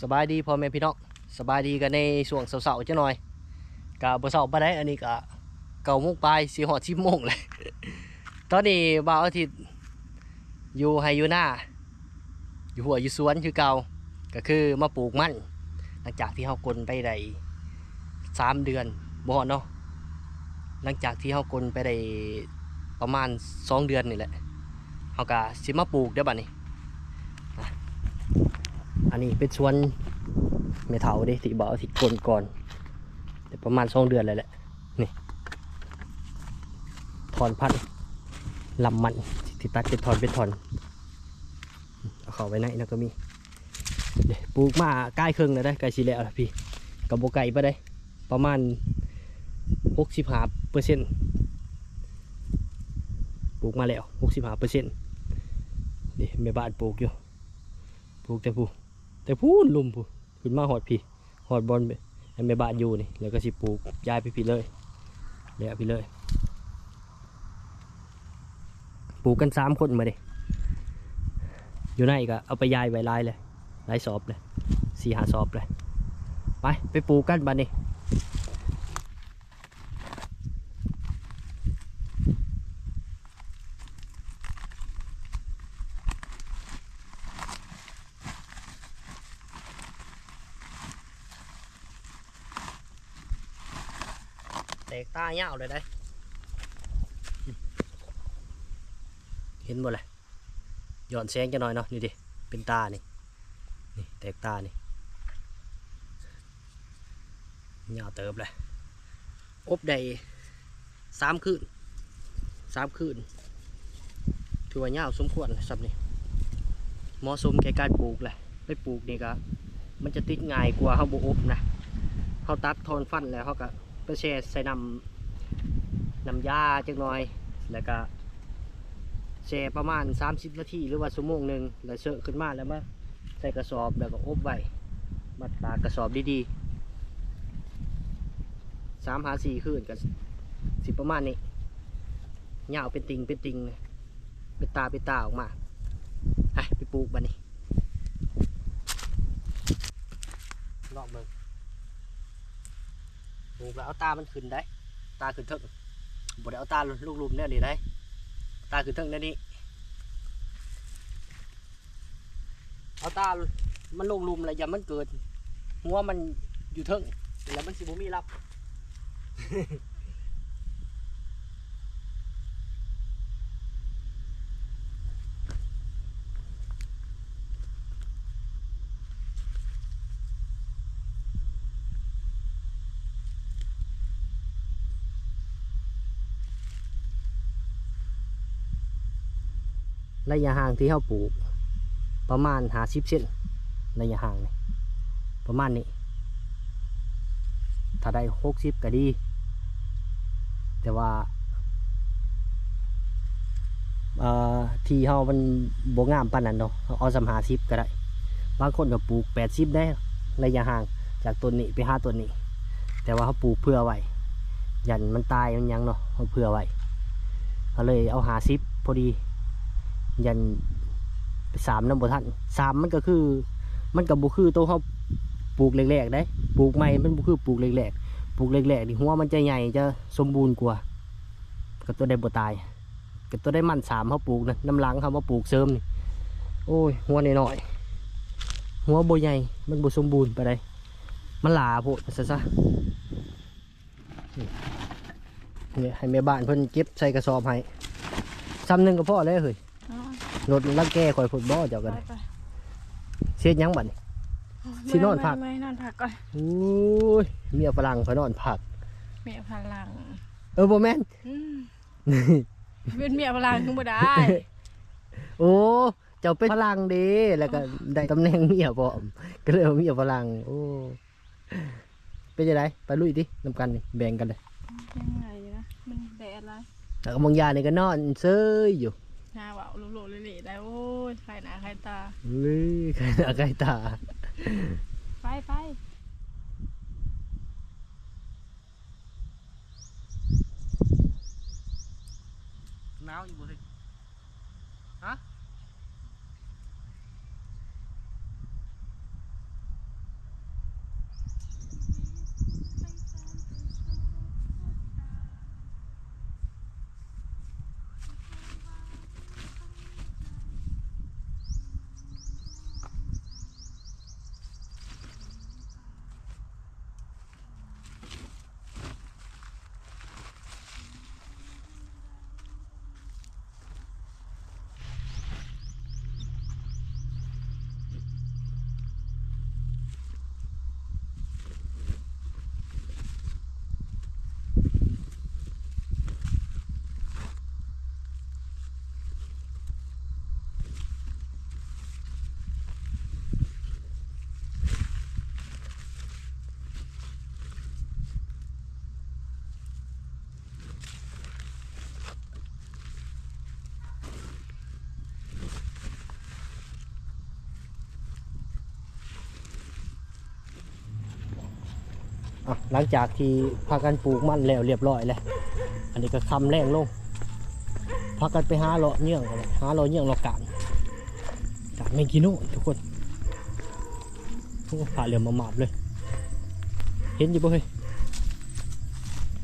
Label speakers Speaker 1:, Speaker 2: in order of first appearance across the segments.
Speaker 1: สบายดีพ่อแม่พี่น้องสบายดีกันในช่วงเสาร์ๆจ้าหน่อยกะบ่เสาร์ปานใดอันนี้กะเก้าโมงปลายสิฮอด10โมงเลยตอนนี้บ่าวอาทิตย์อยู่ไฮยูน้าอยู่หัวอยู่สวนคือเก่าก็คือมาปลูกมันหลังจากที่เฮากลนไปได้สามเดือนบ่ฮอดเนาะหลังจากที่เฮากลนไปได้ประมาณสองเดือนนี่แหละเฮาก็สิมาปลูกได้อบัดนี้ อันนี้เป็นสวนเมถาเด้ที่บอกเอาที่กลนก่อนแต่ประมาณสองเดือนเลยแหละนี่ถอนพันธุ์ลำมันที่ตัดเป็นถอนเป็นถอนเอาเขาไว้ในนะก็มีเดี๋ยวปลูกมาใกล้ครึ่งแล้วได้ใกล้สิแล้วล่ะพี่กับโบไก่ไปได้ประมาณหกสิบห้าเปอร์เซ็นต์ปลูกมาแล้วหกสิบห้าเปอร์เซ็นต์เดี๋ยวแม่บ้านปลูกอยู่ปลูกแต่ผู้ แต่พูนลุมพูขึ้นมาหอดพี่หอดบอลไอ้แม่บาดอยู่นี่แล้วก็สิปลูกย้ายไปพี่เลยแล้วพี่เลยปลูกกันสามคนมาดิอยู่ไหนก็เอาไปย้ายไว้ลายเลยลายสอบเลยสี่หาสอบเลยไปไปปลูกกันบ้านนี้ เงาวเลยได้ เห็นหมดเลยหย่อนแสงจะหน่อยเนาะนี่ดิ เป็นตานี่ นี่แตกตานี่เงาวเติบเลย อบได้สามคืนสามคืน ถือว่าเงาวสมควรสับนี่เหมาะสมแก่การปลูกแหละไปปลูกนี่ก็มันจะติดง่ายกว่าเขาบอบนะเขาตัดทอนฟันแล้วเขาก็ไปแช่ใส่น้ำ น้ำยาจักหน่อย แล้วก็แช่ประมาณ 30 นาทีหรือว่าชั่วโมงหนึ่งแล้วเชอะขึ้นมาแล้วมาใส่กระสอบแล้วก็อบไว้มัดปากกระสอบดีๆสามหาสี่คืนกับสิประมาณนี้เหงาเป็นติงเป็นติงเลยเป็นตาเป็นตาออกมาไปไปปลูกบันนี้ลองเบิ่งปลูกแล้วเอาตามันขึ้นได้ ตาขึ้นเถิง บดเอาตาลูกลุมเนี่ยนี่ได้ตาคือทึ่งเนี่ยนี่เอาตามันลงลุมเลยอย่ามันเกิดหัวมันอยู่ทึ่งแล้วมันสิบุมีรับ ระยะห่างที่เขาปลูก ประมาณหาสิบเซนระยะห่างนี่ประมาณนี้ ถ้าได้หกสิบก็ดี แต่ว่าที่เขามันบงามปานนั้นเนาะเอาสำหาสิบก็ได้ บางคนก็ปลูกแปดสิบได้ระยะห่างจากต้นนี้ไปห้าต้นนี้ แต่ว่าเขาปลูกเพื่อไว้ยันมันตายมันยังเนาะเขาเพื่อไว้เขาเลยเอาหาสิบพอดี ยันสามน้ำบ่ทันสามมันก็คือ มันกับบุคือตัวเขาปลูกแรกๆได้ปลูกใหม่มันบุคือปลูกแรกๆปลูกแรกๆนี่หัวมันจะใหญ่จะสมบูรณ์กว่ากับตัวได้บ่ตายกับตัวได้มันสามเขาปลูกนะน้ำหลังเขามาปลูกเสริมนี่โอ้ยหัวน้อยๆหัวโบใหญ่มันบ่สมบูรณ์ไปได้มันหลาโพดซะซะนี่ให้แม่บ้านเพิ่นเก็บใส่กระสอบให้ซ้ำหนึ่งก็พอแล้วเฮ้ย
Speaker 2: อ๋อ
Speaker 1: รถลังแก้ข่อยพุ่นบ่เจ้ากัน
Speaker 2: ไปไป
Speaker 1: เสียหยังบัดนี้สินอนพัก
Speaker 2: ไม่ไม่นอนพักก่อน
Speaker 1: โอ้ยเมียฝรั่งข่อยนอนผัก
Speaker 2: เมียพลัง
Speaker 1: เออบ่แม่น
Speaker 2: อืมเป็นเมียพลังคือบ่ได้
Speaker 1: โอ้เจ้าเป็นฝรั่งเด้แล้วก็ได้ตำแหน่งเมียพร้อมก็เลยเอาเมียฝรั่งโอ้เป็นจังไดไปลุยดินํกันนี่แบ่งกันเลย
Speaker 2: ยังไงนะมันแดดอะไร
Speaker 1: แล้วก็บางยานี่ก็นอนเซยอยู่
Speaker 2: หน้าเบาโลๆเละๆได้โอ้ยใครหน้าใครตา
Speaker 1: เลยใครหน้าใครตา
Speaker 2: ไปไป
Speaker 1: หนาวอยู่บ่สิฮะ อะหลังจากที่พากันปลูกมันแล้วเรียบร้อยแล้วอันนี้ก็คำแรงลงพากันไปหาเลาะเนื่องกันเลยหาเลาะเนื่องเลาะกาดกาดไม่กินโน่ทุกคนโอ้ผ่าเหลือมมาหมาบเลย เห็นอยู่บ่เฮ้ย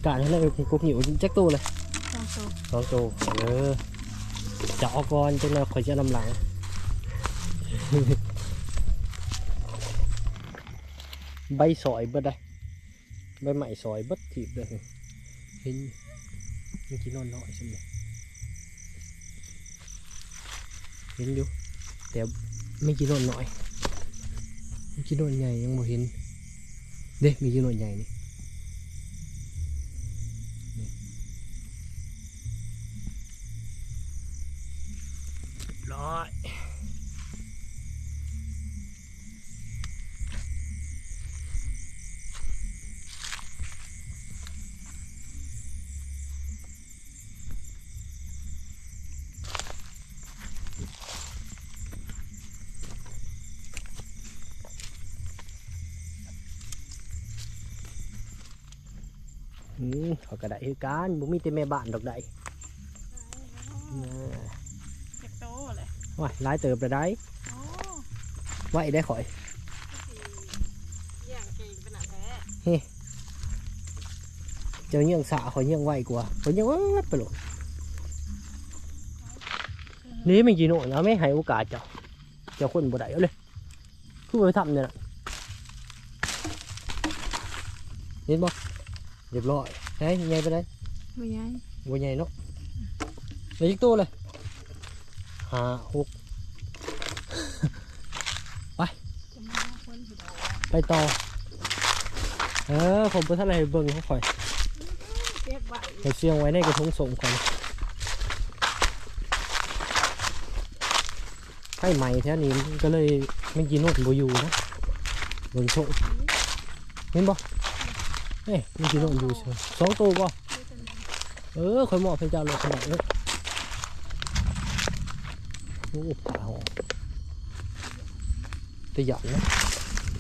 Speaker 1: กาดให้เลยกุกหิวแจ็คตู้เลย
Speaker 2: ต้องตัว
Speaker 1: สองตัวเออจะเออกก่อนจังเลยคอยจะนำหลังใบสอยเบิดได้ ใบใหม่สอยเบิดถีบเลยเห็นเมื่อกี้นอนน้อยใช่ไหมเห็นอยู่แต่ไม่กี่นอนน้อยไม่กี่นอนใหญ่ยังบ่เห็นเด้มีกี่นอนใหญ่นี่นี่ร้อย อืมเขาก็ได้คือกันบ่มีแต่แม่บ้านดอกได้
Speaker 2: เก็บโตเลย
Speaker 1: ว้ายหลายเติบแล้วได้
Speaker 2: โอ้
Speaker 1: ไว้ได้ข่อย
Speaker 2: อย่างเก่งเป็นหนังแท้
Speaker 1: เจ้าเยี่ยงสาข่อยเยี่ยงไวกว่าข่อยเยี่ยงวัดไปโลดนี่ไม่กี่โน่นเอาไม่ให้โอกาสเจ้าเจ้าคนบ่ได้เอาเลยคือไปทำเนี่ยน่ะเห็นบ่ เรียบร้อยใช่ใหญ่ไปเลย
Speaker 2: ไม่ใหญ่
Speaker 1: บัวใหญ่เนาะเหลืออีกตัวเลยห้าหก
Speaker 2: จะมาคนผิดเอา
Speaker 1: ไปต่อ เออ ผมไปทะเลเบิ่งเขาข่อย
Speaker 2: เก็บไว้
Speaker 1: ไปเสียงไว้ในกระทงส่งก่อนไข่ใหม่แท้นี้มันก็เลยไม่กินโนดบอยู่นะเบิ่งโชคเห็นบ่ เอ้ยม่กินโนดอยู่เชียวสองตัวบ่เออข่อยมอบให้เจ้าเลยขนาดนี้โอ้ผ่าหอแต่หยันนะ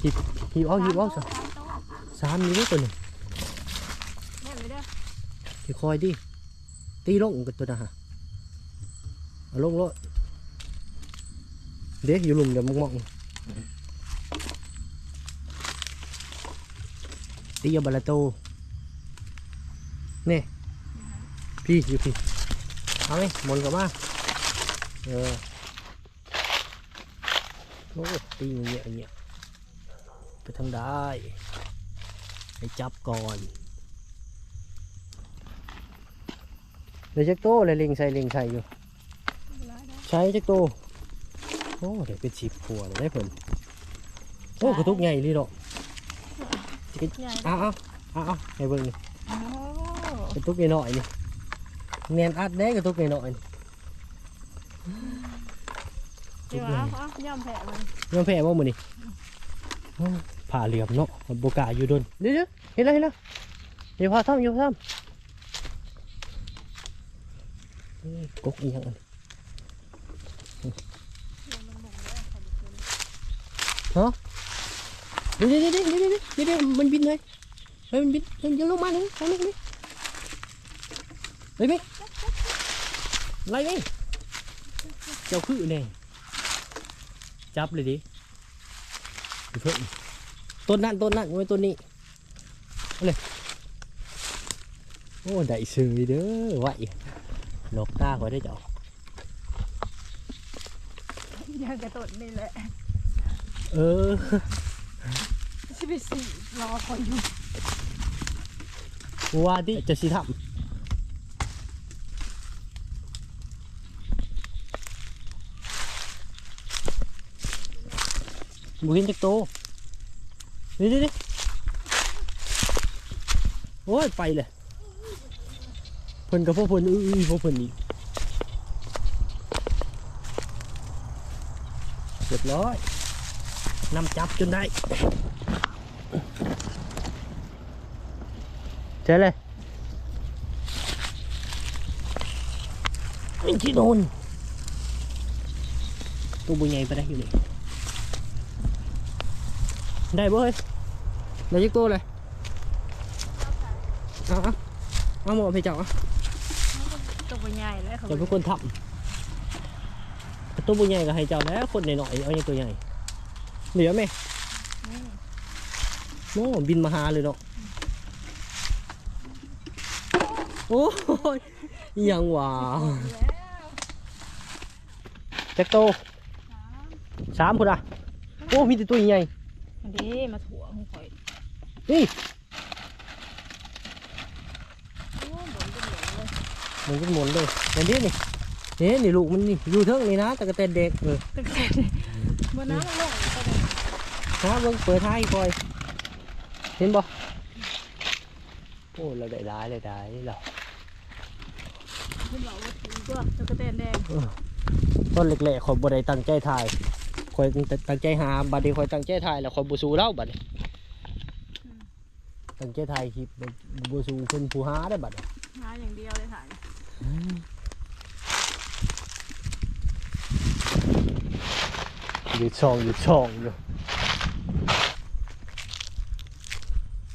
Speaker 1: หิบหิบเอาหิบเอาสิสามนิ้วตัวหนึ่ง
Speaker 2: แม่ไม่ได้
Speaker 1: ที่คอยดิตีลงกันตัวนะฮะเอาลงรถเด็กอยู่หลุมเดี๋ยวมอง ตีเอาบาลาโตนี่พี่อยู่พี่เอาไหมหมนกลับมาเออโอ้ตีอย่างเงี้ยอย่างเงี้ยไปทางได้ให้จับก่อนเดี๋ยวจักโตเลยลิงใส่ลิงใส่อยู่ ใช้จักโตโอ้เดี๋ยวเป็นสิบขัวเลยได้ผลโอ้กระตุกใหญ่เลยดอก
Speaker 2: ใหญ่
Speaker 1: เอาเอาเอาเอาให้เบิ่งนี่
Speaker 2: โอ้
Speaker 1: กระตุกหน่อยๆนี่เนียนอัดได้กระตุกหน่อยๆนี่
Speaker 2: เดี๋ยวเอาเอาย่อมแผลมัน
Speaker 1: ยังแพ้บ่มื้อนี่โอ้ผ่าเหลี่ยมเนาะมันบ่กล้าอยู่โดนเดี๋ยวๆเห็นแล้วเห็นแล้วเดี๋ยวพาทำอยู่พาทำเอ้ยกกอีหยังอันเดี๋ยว เดี๋ยวเดี๋ยวเดี๋ยวเดี๋ยวเดี๋ยวเดี๋ยวมันบินเลยเฮ้ยมันบินเฮ้ยเดี๋ยวลงมาเลยเอาเลยเอาเลยไปไหมไล่ไหมเจ้าคือเนี่ยจับเลยดิเพิ่มต้นนั้นต้นนั้นไว้ต้นนี้เอาเลยโอ้ได้เสยเด้อไหวหลอกตาไว้ได้เจ้า
Speaker 2: ย่างกระตุนนี่แหละ
Speaker 1: เออ
Speaker 2: สิบสี่รอคอยอยู่
Speaker 1: ว่าดิจะสิทำบุหินจักโตนี่นี่โอ้ย ไปเลยเพิ่นกับพวกเพิ่นอื้อพวกเพิ่นอีกเรียบร้อยนำจับจนได้ เจอเลยไอ้ที่โดนตัวบุญใหญ่ไปได้อยู่นี่ได้บ่เฮ้ยได้ยักตัวเลยเอาเอาเอาหมอไปเจ้าเอา
Speaker 2: ตัวใหญ่แล้วเขา
Speaker 1: เจ้าเป็นคนทำตัวบุญใหญ่ก็ให้เจ้าแล้ว คนหน่อยๆเอาอย่างตัวใหญ่เหลือไหมโน่บินมาหาเลยเนาะ โอ้ยอิหยังหวา
Speaker 2: แล้ว
Speaker 1: แจ็คโตสามคนอะ โอ้มีแต่ตัวใหญ่
Speaker 2: อันนี้มาถั่วของข่อย
Speaker 1: นี่
Speaker 2: โอ้หมุนเป็นเหลืองเลย
Speaker 1: มันก็หมุนเลยเห็นดินี่เห็นนี่ลูกมันนี่อยู่เทิงนี่นะตะกะเตนเด็กเออ
Speaker 2: ตึกแต่บนน้ำมันลงอยู่ตัวเดียว
Speaker 1: นะเบิ่งเปิดท้ายคอย เห็นบ่ โอ้เราได้ร้ายเลยได้เรา
Speaker 2: คุณบอกว่าถึงตัวตะกะเตนแดง
Speaker 1: ต้นเล็กๆขอยบ่ได้ตั้งใจถ่ายคอยตั้งใจหาบัดนี้คอยตั้งใจถ่ายแล้วคอยบ่สู้เล่าบัดนี้ตั้งใจถ่ายคลิปบ่บ่สู้เพิ่นผู้หาได้บัดนี้
Speaker 2: หาอย่างเดียวเลยถ่าย
Speaker 1: อยู่ช่องอยู่ช่องอยู่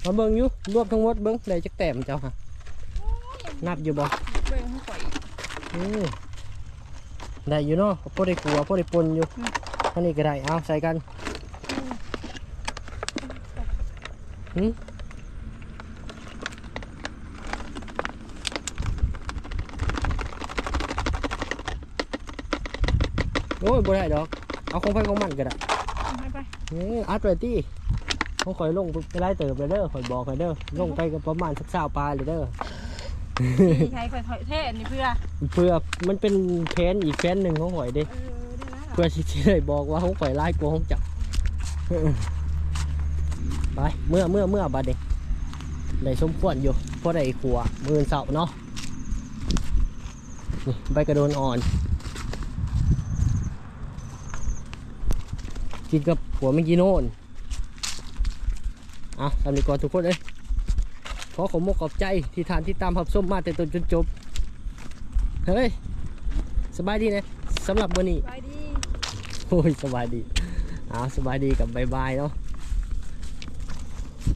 Speaker 1: มาเบิ่งอยู่รวบทั้งหมดเบิ่งได้จักแต้มเจ้าฮะนับอยู่บ่
Speaker 2: เบิ่งของข่อย
Speaker 1: อืมได้อยู่เนาะพอได้กลัวพอได้ปนอยู่
Speaker 2: อืม
Speaker 1: อันนี้ก็ได้เอาใส่กันหืมโอ้ยบ่ได้ดอก เอาของไฟของมันก็ได้
Speaker 2: ให้ไป
Speaker 1: นี่อัดไว้ตี้ เขาคอยลงไปไล่เติบเลยเด้อคอยบอกคอยเด้อลงไปก็ประมาณสักสาวปลายเลยเด้อ
Speaker 2: นี่ใช้ข่อยถอยเท่นี่เพื่อ
Speaker 1: เพื่อมันเป็นแผนอีกแผนหนึ่งของข่อยเด้
Speaker 2: เออได้แล้ว
Speaker 1: เพื่อที่จะได้บอกว่าของข่อยไล่กลัวของจับไปเมื่อเมื่อเมื่อบัดนี้ได้สมควรอยู่เพราะได้ขัวมือเสาเนาะนี่ใบกระโดนอ่อนกินกับหัวเมื่อกี้โน่น อะทำดีก่อนทุกคนเลยขอขอบมกขอบใจที่ทานที่ตามพับส้มมาแต่ต้นจนจบ เฮ้ย สบายดีนะสำหรับวันนี้
Speaker 2: ไปดี
Speaker 1: โอ้ย สบายดีอ่าสบายดีกับบายบายเนาะ